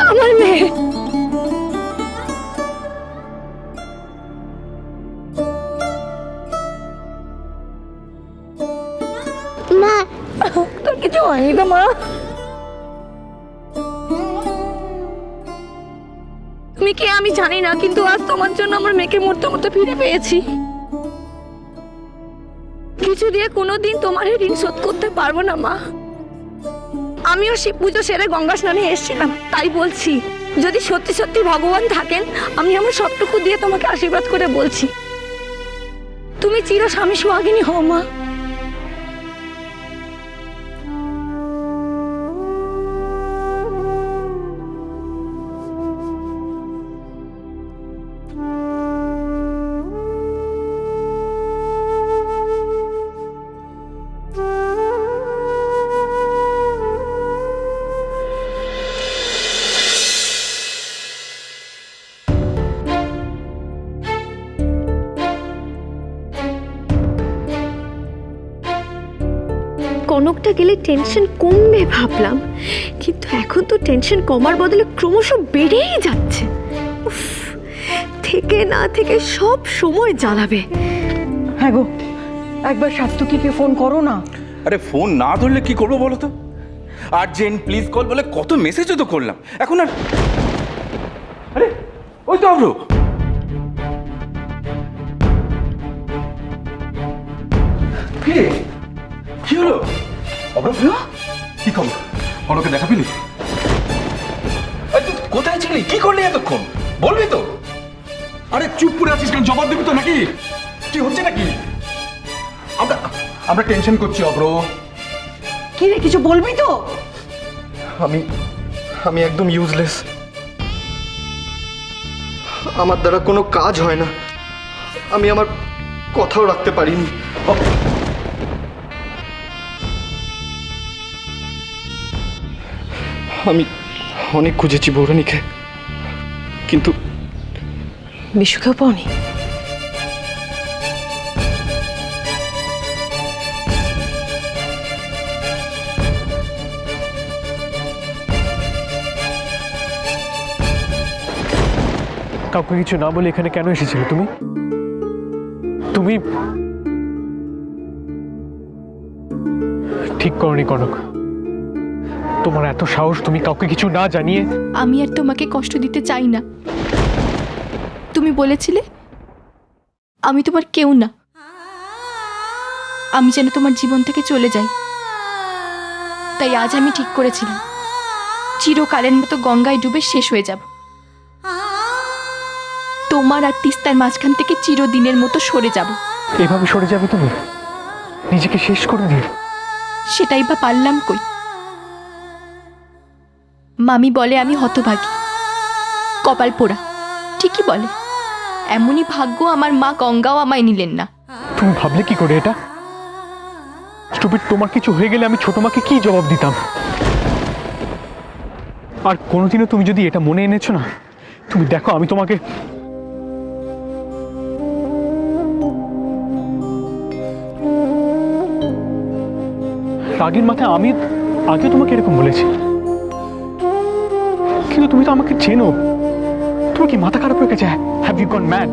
আমার মেয়ে। মা। তোর কিছু হয়নি তো মা? তুমি কে আমি জানি না কিন্তু আজ তোমার জন্য আমার মেয়েকে মরতে মরতে ফিরে পেয়েছি। কিছু দিয়ে কোনোদিন তোমার ঋণ শোধ করতে পারব না মা। আমিও শিব পুজো সেরে গঙ্গা স্নানে এসেছিলাম। তাই বলছি, যদি সত্যি সত্যি ভগবান থাকেন, আমি আমার সবটুকু দিয়ে তোমাকে আশীর্বাদ করে বলছি। তুমি চির স্বামী সোহাগিনী হও মা। কনকটা গেলে টেনশন কমবে ভাবলাম। কিন্তু এখন তো টেনশন কমার বদলে ক্রমশ বেড়েই যাচ্ছে। উফ থেকে না থেকে সব সময় জ্বালাবে। হ্যাঁ গো একবার সাত্তুকিকে ফোন করো না। আরে ফোন না ধরলে কি করব বলো তো? আর্জেন্ট প্লিজ কল বলে কত মেসেজও তো করলাম। এখন আর আরে ওই তো অভ্র। কি অভ্র কি খবর? অনকে দেখা পেলি? কোথায় ছিলি? কি করলি এতক্ষণ? বলবি তো। আরে চুপ করে আছিস কেন? জবাব দিবি তো নাকি? কি হচ্ছে নাকি? আমরা আমরা টেনশন করছি অব্র কি রে কিছু বলবি তো? আমি আমি একদম ইউজলেস আমার দ্বারা কোনো কাজ হয় না। আমি আমার কথাও রাখতে পারিনি। আমি অনেক খুঁজেছি বৌরানীকে কিন্তু বিশুকেও পাওনি? কাউকে কিছু না বলে এখানে কেন এসেছিলে তুমি? তুমি ঠিক করনি কনক। তোমার এত সাহস তুমি কাউকে কিছু না জানিয়ে? আমি আর তোমাকে কষ্ট দিতে চাই না। তুমি বলেছিলে আমি তোমার কেউ না। আমি যেন তোমার জীবন থেকে চলে যাই। তাই আজ আমি ঠিক করেছিলাম। চিরকালের মতো গঙ্গায় ডুবে শেষ হয়ে যাব। তোমার আর তিস্তার মাঝখান থেকে চিরদিনের মতো সরে যাব। এভাবে সরে যাবে তুমি? নিজেকে শেষ করে দিয়ে সেটাই বা পারলাম কই? মামি বলে আমি হতভাগী। কপাল পোড়া, ঠিকই বলে। এমনই ভাগ্য আমার মা গঙ্গাও আমায় নিলেন না। তুমি ভাবলে কি করে এটা? স্টুপিড, তোমার কিছু হয়ে গেলে আমি ছোট মাকে কি জবাব দিতাম? আর কোনোদিনও তুমি যদি এটা মনে এনেছো না, তুমি দেখো আমি তোমাকে রাগের মাথায় আমি আগে তোমাকে এরকম বলেছি। কিন্তু তুমি তো আমাকে চেনো। তুমি কি মাথা খারাপ হয়ে গেছে? হ্যাভ ইউ গন ম্যাড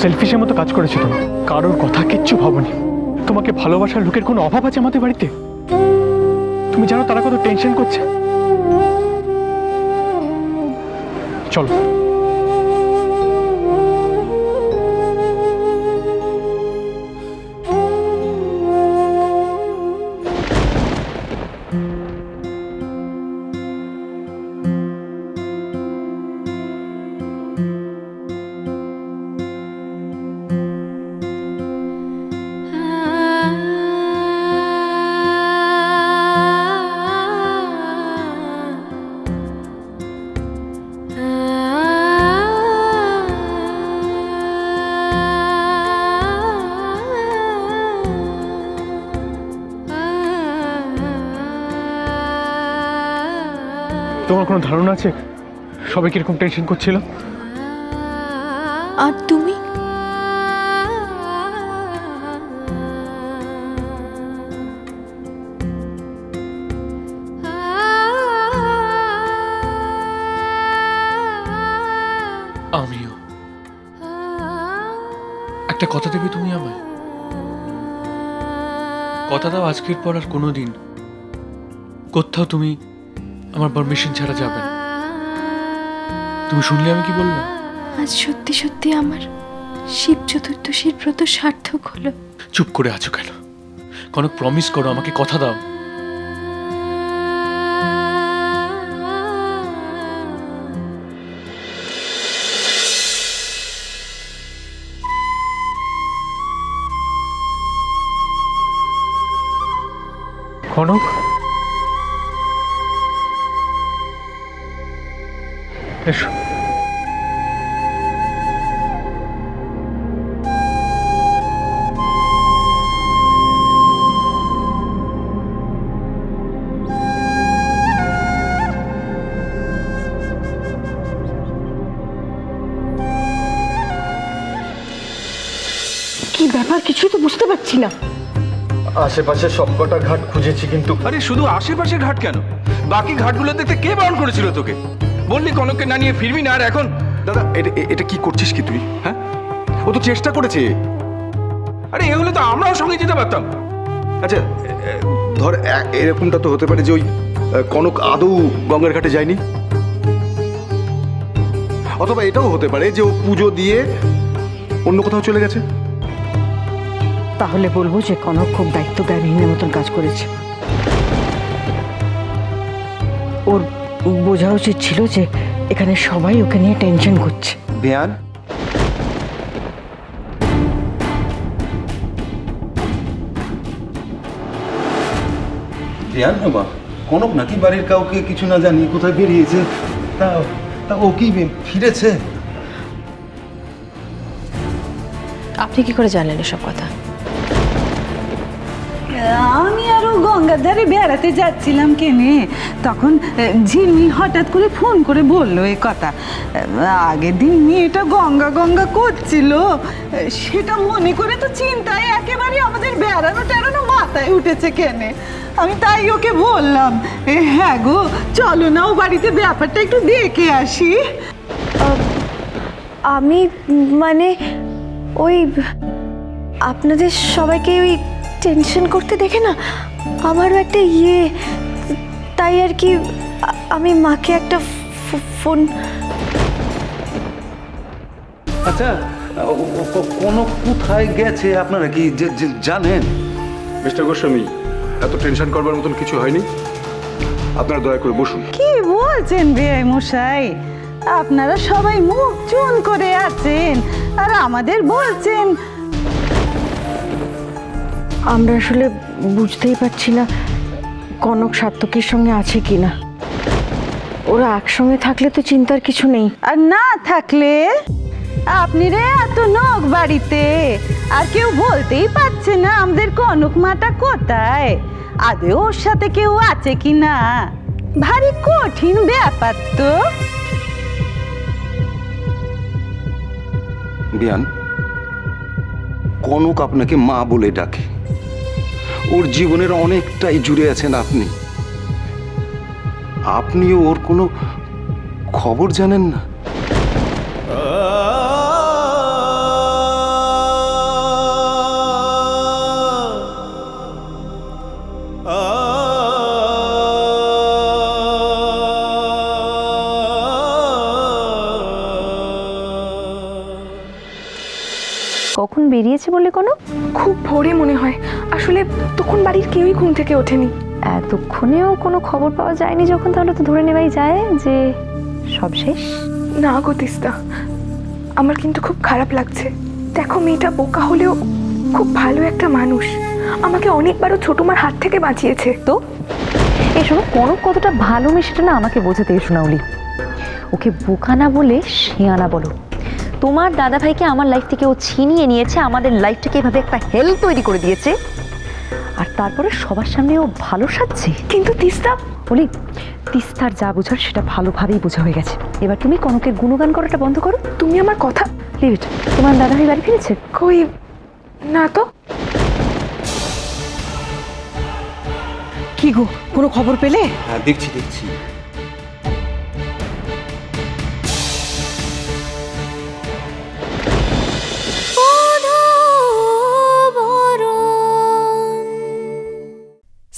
সেলফিশের মতো কাজ করেছ তুমি। কারোর কথা কিচ্ছু ভাবনি। তোমাকে ভালোবাসার লোকের কোনো অভাব আছে আমাদের বাড়িতে? তুমি জানো তারা কত টেনশন করছে? চলো। তোমার কোনো ধারণা আছে? সবাই কীরকম টেনশন করছিল? আর তুমি? আমিও। একটা কথা দেবে তুমি আমায়? কথা দাও আজকের পর আর কোনো দিন কোথাও তুমি আমার পারমিশন ছাড়া যাবে না। তুমি শুনলে আমি কি বললাম? আজ সত্যি সত্যি আমার শিব চতুর্দশীর ব্রত সার্থক হলো। চুপ করে আছো কেন? কোনো প্রমিস করো আমাকে কথা দাও। কনক এসো। কি ব্যাপার? কিছুই তো বুঝতে পারছি না। আশেপাশে সবকটা ঘাট খুঁজেছি কিন্তু আরে শুধু আশেপাশে ঘাট কেন? বাকি ঘাটগুলো দেখতে কে বারণ করেছিল তোকে? বললি কনককে না নিয়ে ফিরবি না আর এখন? দাদা এটা এটা কি করছিস কি তুই? হ্যাঁ? ও তো চেষ্টা করেছে। আরে এগুলো তো আমরাও সঙ্গে যেতে পারতাম। আচ্ছা ধর এরকমটা তো হতে পারে যে ওই কনক আদৌ গঙ্গার ঘাটে যায়নি। অথবা এটাও হতে পারে যে ও পুজো দিয়ে অন্য কোথাও চলে গেছে। তাহলে বলব যে কনক খুব দায়িত্ব জ্ঞানহীনের মতন কাজ করেছে। বোঝা উচিত ছিল যে এখানে সবাই ওকে নিয়ে টেনশন করছে। বেয়ান? রিয়ান বাবা কনক নাকি বাড়ির কাউকে কিছু না জানি কোথায় বেরিয়েছে? তা তা ও কি ফিরেছে? আপনি কি করে জানলেন এসব কথা? আমি আরও গঙ্গার ধারে বেড়াতে যাচ্ছিলাম কেনে। তখন ঝিলমিল হঠাৎ করে ফোন করে বলল এই কথা। আগের দিন মেয়েটা গঙ্গা গঙ্গা করছিল। সেটা মনে করে তো চিন্তায় একেবারে আমাদের বেড়ানো টেড়ানো মাথায় উঠেছে কেনে। আমি তাই ওকে বললাম এ, হ্যাঁ গো চলো না ও বাড়িতে ব্যাপারটা একটু দেখে আসি। আমি মানে ওই আপনাদের সবাইকে ওই টেনশন করতে দেখে না আমারও একটা ইয়ে তাই আর কি আমি মাকে একটা ফো- ফোন আচ্ছা ও- কোথায় গেছে আপনারা কি যে- যে- জানেন? মিস্টার গোস্বামী এত টেনশন করবার মতন কিছু হয়নি। আপনারা দয়া করে বসুন। কি বলছেন বেআই মশাই? আপনারা সবাই মুখ চুন করে আছেন আর আমাদের বলছেন আমরা আসলে বুঝতেই পারছি না কনক সার্থকের সঙ্গে আছে কি না ওরা একসঙ্গে থাকলে তো চিন্তার কিছু নেই। আর না থাকলে? আপনি রে এত নখ বাড়িতে। আর কেউ বলতেই পারছে না আমাদের কনক মাটা কোথায়? আদে ওর সাথে কেউ আছে কি না ভারী কঠিন ব্যাপার তো। বিয়ান কনক আপনাকে মা বলে ডাকে। ওর জীবনের অনেকটাই জুড়ে আছেন আপনি। আপনিও ওর কোনো খবর জানেন না? বেরিয়েছে বলে কোনো? খুব ভোরে মনে হয়। আসলে তখন বাড়ির কেউই ঘুম থেকে ওঠেনি। এতক্ষণেও কোনো খবর পাওয়া যায়নি যখন তাহলে তো ধরে নেওয়াই যায় যে সব শেষ? না গো তিস্তা। আমার কিন্তু খুব খারাপ লাগছে। দেখো মেয়েটা বোকা হলেও খুব ভালো একটা মানুষ। আমাকে অনেকবারও ছোট মার হাত থেকে বাঁচিয়েছে। তো? এই শোনো কনক কতটা ভালো মেয়ে সেটা না আমাকে বোঝাতে না ওকে বোকা না বলে শেয়ানা বলো। তোমার দাদা ভাইকে আমার লাইফ থেকে ও ছিনিয়ে নিয়েছে আমাদের লাইফটাকে এভাবে একটা হেল তৈরি করে দিয়েছে। আর তারপরে সবার সামনে ও ভালো সাজছে। কিন্তু তিস্তা? বলি তিস্তার যা বোঝার সেটা ভালোভাবেই বোঝা হয়ে গেছে। এবার তুমি কনকের গুণগান করাটা বন্ধ করো। তুমি আমার কথা? লিভ ইট তোমার দাদা ভাই বাড়ি ফিরেছে? কই? না তো। কি গো কোনো খবর পেলে? হ্যাঁ দেখছি দেখছি।